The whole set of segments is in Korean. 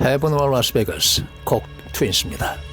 헤븐와 라스베가스 곡 트윈스입니다.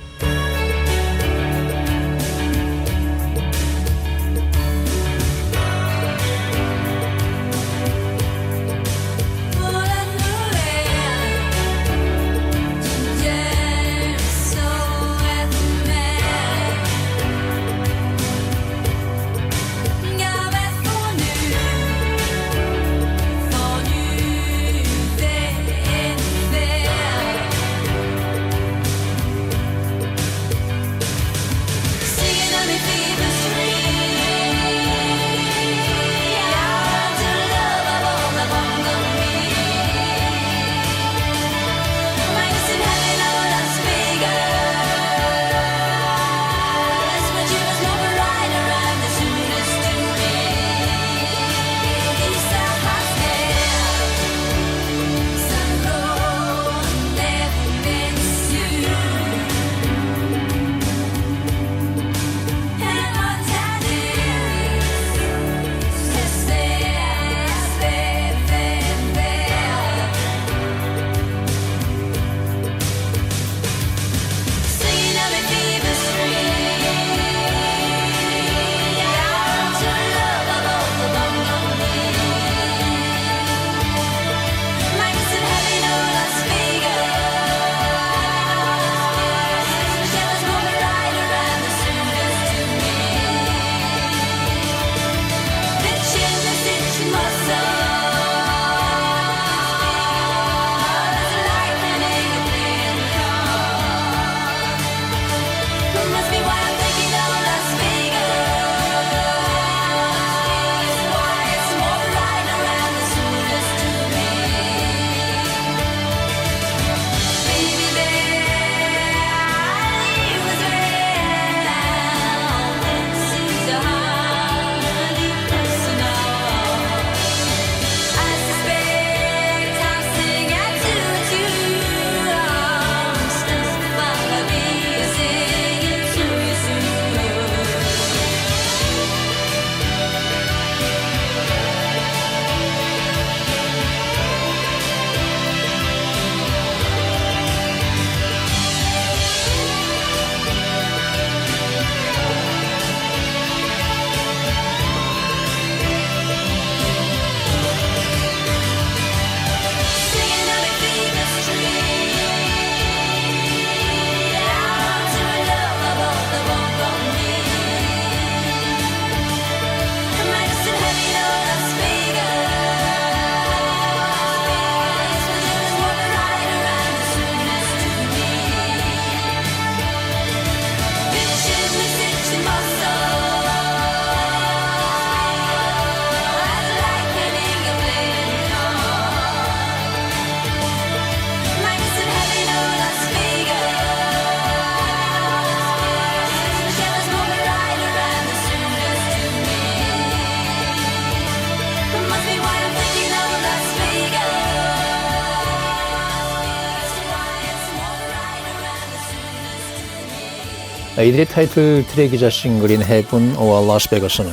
이들의 타이틀 트랙이자 싱글인 헤븐 오와 라스베가스는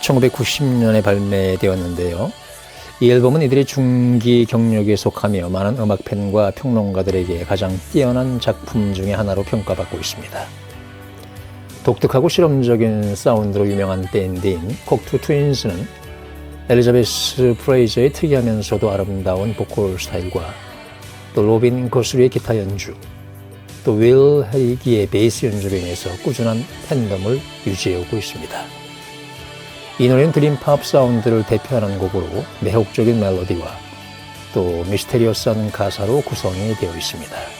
1990년에 발매되었는데요. 이 앨범은 이들의 중기 경력에 속하며 많은 음악 팬과 평론가들에게 가장 뛰어난 작품 중의 하나로 평가받고 있습니다. 독특하고 실험적인 사운드로 유명한 밴드인 콕투 트윈스는 엘리자베스 프레이저의 특이하면서도 아름다운 보컬 스타일과 또 로빈 거스리의 기타 연주, 또윌 헤이기의 베이스 연주로 인해서 꾸준한 팬덤을 유지해오고 있습니다. 이 노래는 드림팝 사운드를 대표하는 곡으로 매혹적인 멜로디와 또 미스테리어스한 가사로 구성이 되어 있습니다.